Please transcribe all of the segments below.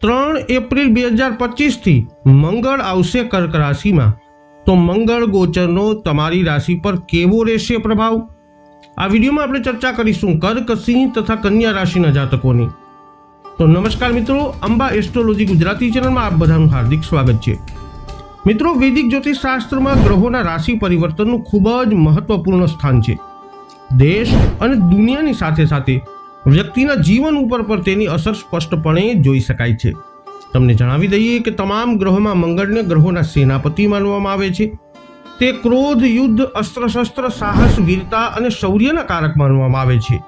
ત્રણ એપ્રિલ બે હજાર પચીસથી મંગળ આવશે કર્ક રાશિમાં. તો મંગળ ગોચરનો તમારી રાશિ પર કેવો રહેશે પ્રભાવ? આ વિડીયોમાં આપણે ચર્ચા કરીશું કર્ક, સિંહ તથા કન્યા રાશિના જાતકોની. તો નમસ્કાર મિત્રો, અંબા એસ્ટ્રોલોજી ગુજરાતી ચેનલમાં આપ બધાનું હાર્દિક સ્વાગત છે. મિત્રો, વૈદિક જ્યોતિષ શાસ્ત્રમાં ગ્રહોના રાશિ પરિવર્તનનું ખૂબ જ મહત્વપૂર્ણ સ્થાન છે. દેશ અને દુનિયાની સાથે સાથે વ્યક્તિના જીવન ઉપર પર તેની અસર સ્પષ્ટપણે જોઈ શકાય છે. તમને જણાવી દઈએ કે તમામ ગ્રહોમાં મંગળને ગ્રહોના સેનાપતિ માનવામાં આવે છે. તે ક્રોધ, યુદ્ધ, અસ્ત્રશસ્ત્ર, સાહસ, વીરતા અને શૌર્યના કારક માનવામાં આવે છે.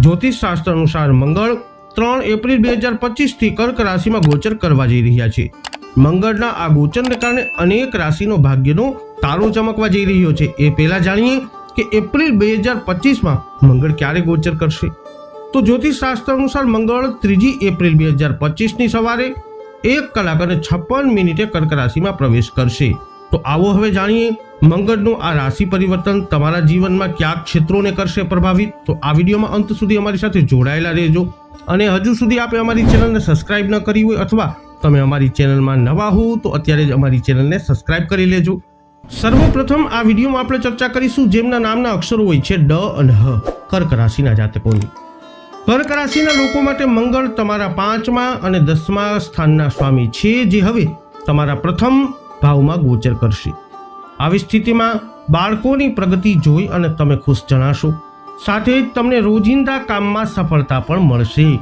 જ્યોતિષ શાસ્ત્ર અનુસાર મંગળ ત્રણ એપ્રિલ બે હજાર પચીસથી કર્ક રાશિમાં ગોચર કરવા જઈ રહ્યા છે. મંગળના આ ગોચરને કારણે અનેક રાશિનો ભાગ્યનો તારો ચમકવા જઈ રહ્યો છે. એ પહેલા જાણીએ કે એપ્રિલ બે હજાર પચીસમાં મંગળ ક્યારે ગોચર કરશે? તો જ્યોતિષ શાસ્ત્ર અનુસાર મંગળ ત્રીજી એપ્રિલ બે હજાર પચીસની સવારે એક કલાક અને છપ્પન મિનિટે કર્ક રાશિમાં પ્રવેશ કરશે. તો આવો હવે જાણીએ, મંગળનું આ રાશિ પરિવર્તન તમારા જીવનમાં કયા ક્ષેત્રોને કરશે પ્રભાવિત? તો આ વિડીયોમાં અંત સુધી અમારી સાથે જોડાયેલા રહેજો. અને હજુ સુધી આપે અમારી ચેનલને સબસ્ક્રાઇબ ન કરી હોય અથવા તમે અમારી ચેનલમાં નવા હો, તો અત્યારે જ અમારી ચેનલને સબસ્ક્રાઇબ કરી લેજો. સર્વપ્રથમ આ વિડીયોમાં આપણે ચર્ચા કરીશું જેમના નામના અક્ષરો હોય છે ડ અને હ, કર્ક રાશિના જાતકોની. કર્ક રાશિના લોકો માટે મંગળ તમારા પાંચમા અને દસમા સ્થાનના સ્વામી છે જે હવે તમારા પ્રથમ ભાવમાં ગોચર કરશે. આવી સ્થિતિમાં બાળકોની પ્રગતિ જોઈ અને તમે ખુશ જણાશો. સાથે જ તમને રોજિંદા કામમાં સફળતા પણ મળશે.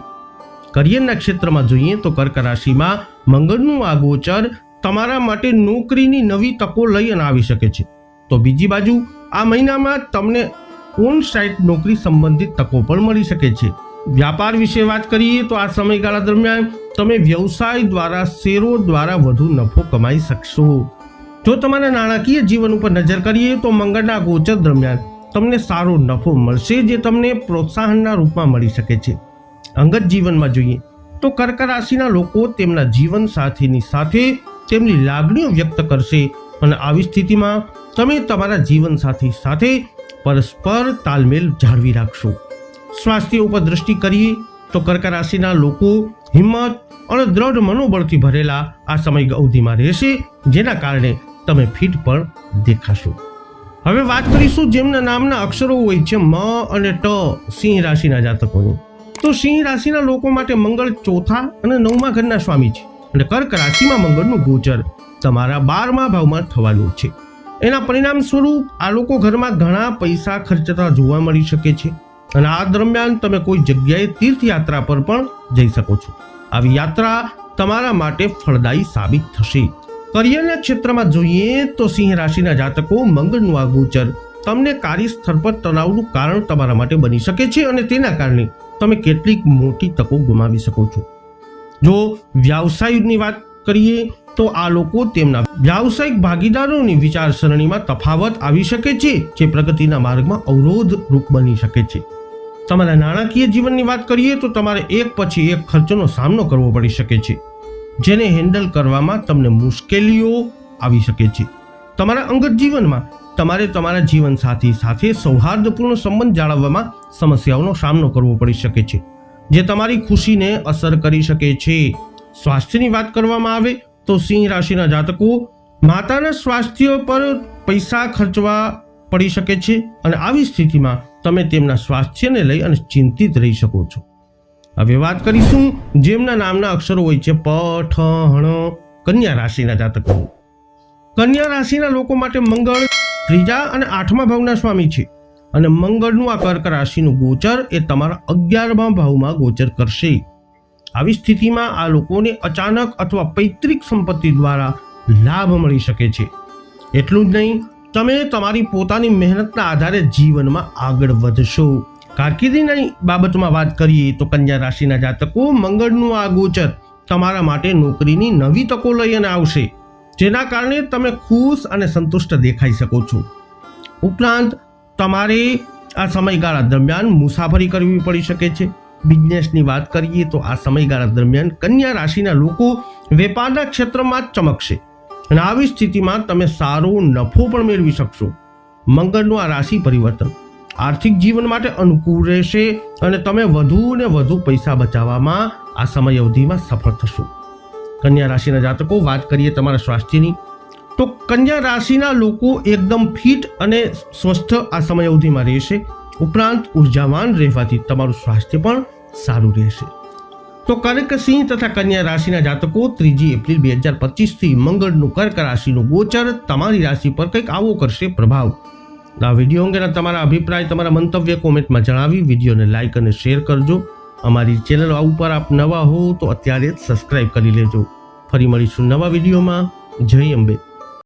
કરિયરના ક્ષેત્રમાં જોઈએ તો કર્ક રાશિમાં મંગળનું આ ગોચર તમારા માટે નોકરીની નવી તકો લઈ અને આવી શકે છે. તો બીજી બાજુ, આ મહિનામાં તમને ઓન સાઇટ નોકરી સંબંધિત તકો પણ મળી શકે છે. વ્યાપાર વિશે વાત કરીએ તો આ સમયગાળા દરમિયાન તમે વ્યવસાય દ્વારા, શેરો દ્વારા વધુ નફો કમાઈ શકશો. જો તમારા નાણાકીય જીવન ઉપર નજર કરીએ તો મંગળના ગોચર દરમિયાન તમને સારો નફો મળશે જે તમને પ્રોત્સાહનના રૂપમાં મળી શકે છે. અંગત જીવનમાં જોઈએ તો કર્ક રાશિના લોકો તેમના જીવન સાથીની સાથે તેમની લાગણીઓ વ્યક્ત કરશે અને આવી સ્થિતિમાં તમે તમારા જીવનસાથી સાથે પરસ્પર તાલમેલ જાળવી રાખશો. સ્વાસ્થ્ય ઉપર દ્રષ્ટિ કરીએ તો કર્ક રાશિના લોકો હિંમત અને દ્રઢ મનોબળથી ભરેલા આ સમય અવધિમાં રહેશે, જેના કારણે તમે ફિટ પણ દેખાશો. હવે વાત કરીશું જેમના નામના અક્ષરો હોય છે મ અને ટ, સિંહ રાશિના જાતકોની. તો સિંહ રાશિના લોકો માટે મંગળ ચોથા અને નવમા ઘરના સ્વામી છે અને કર્ક રાશિમાં મંગળનું ગોચર તમારા બારમા ભાવમાં થવાનું છે. એના પરિણામ સ્વરૂપ આ લોકો ઘરમાં ઘણા પૈસા ખર્ચતા જોવા મળી શકે છે. અને આ દરમિયાન તમે કોઈ જગ્યાએ તીર્થયાત્રા પર પણ જઈ શકો છો. આવી યાત્રા તમારા માટે ફળદાયી સાબિત થશે. કરિયરના ક્ષેત્રમાં જોઈએ તો સિંહ રાશિના જાતકો મંગળનું આ ગોચર તમને કાર્યસ્થળ પર તણાવનું કારણ તમારા માટે બની શકે છે અને તેના કારણે તમે કેટલીક મોટી તકો ગુમાવી શકો છો. જો વ્યવસાયની વાત કરીએ તો આ લોકો તેમના વ્યાવસાયિક ભાગીદારોની વિચારસરણીમાં તફાવત આવી શકે છે જે પ્રગતિના માર્ગમાં અવરોધ રૂપ બની શકે છે. તમારા નાણાકીય જીવનની વાત કરીએ તો તમારે એક પછી એક ખર્ચનો સામનો કરવો પડી શકે છે, જેને હેન્ડલ કરવામાં તમને મુશ્કેલીઓ આવી શકે છે. તમારા અંગત જીવનમાં તમારે તમારા જીવનસાથી સાથે સૌહાર્દપૂર્ણ સંબંધ જાળવવામાં સમસ્યાઓનો સામનો કરવો પડી શકે છે, જે તમારી ખુશીને અસર કરી શકે છે. સ્વાસ્થ્યની વાત કરવામાં આવે તો સિંહ રાશિના જાતકો માતાના સ્વાસ્થ્ય પર પૈસા ખર્ચવા પડી શકે છે અને આવી સ્થિતિમાં તમે તેમના સ્વાસ્થ્યને લઈ અને ચિંતિત રહી શકો છો. હવે વાત કરીશું જેમના નામના અક્ષરો હોય છે, પ, ઠ હણ કન્યા રાશિના જાતકો કન્યા રાશિના લોકો માટે મંગળ ત્રીજા અને આઠમા ભાવના સ્વામી છે. અને મંગળનું આ કર્ક રાશિનું ગોચર એ તમારા અગિયારમા ભાવમાં ગોચર કરશે. આવી સ્થિતિમાં આ લોકોને અચાનક અથવા પૈતૃક સંપત્તિ દ્વારા લાભ મળી શકે છે. એટલું જ નહીં તમે તમારી પોતાની મહેનતના આધારે જીવનમાં આગળ વધશો. કારકિર્દીની બાબતમાં વાત કરીએ તો કન્યા રાશિના જાતકો મંગળનું આ ગોચર તમારા માટે નોકરીની નવી તકો લઈ અને આવશે, જેના કારણે તમે ખુશ અને સંતુષ્ટ દેખાઈ શકો છો. ઉપરાંત, તમારે આ સમયગાળા દરમિયાન મુસાફરી કરવી પડી શકે છે. બિઝનેસની વાત કરીએ તો આ સમયગાળા દરમિયાન કન્યા રાશિના લોકો વેપારના ક્ષેત્રમાં ચમકશે. અને આવી સ્થિતિમાં તમે સારો નફો પણ મેળવી શકશો. મંગળનું આ રાશિ પરિવર્તન. આર્થિક જીવન માટે અનુકૂળ રહેશે અને તમે વધુ ને વધુ પૈસા બચાવવામાં આ સમય અવધિમાં સફળ થશો. કન્યા રાશિના જાતકો, વાત કરીએ તમારા સ્વાસ્થ્યની. તો કન્યા રાશિના લોકો એકદમ ફિટ અને સ્વસ્થ આ સમય અવધિમાં રહેશે. ઉપરાંત ઉર્જાવાન રહેવાથી તમારું સ્વાસ્થ્ય પણ સારું રહેશે. તો કર્ક સિંહ તથા કન્યા રાશિના જાતકો ત્રીજી એપ્રિલ બે હજાર પચીસથી મંગળનું કર્ક રાશિનું ગોચર તમારી રાશિ પર કંઈક આવો કરશે પ્રભાવ. આ વીડિયો અંગેના તમારા અભિપ્રાય, તમારા મંતવ્ય કોમેન્ટમાં જણાવી, વિડીયોને લાઇક અને શેર કરજો. અમારી ચેનલ ઉપર આપ નવા હો તો અત્યારે જ સબસ્ક્રાઇબ કરી લેજો. ફરી મળીશું નવા વિડીયોમાં. જય અંબે.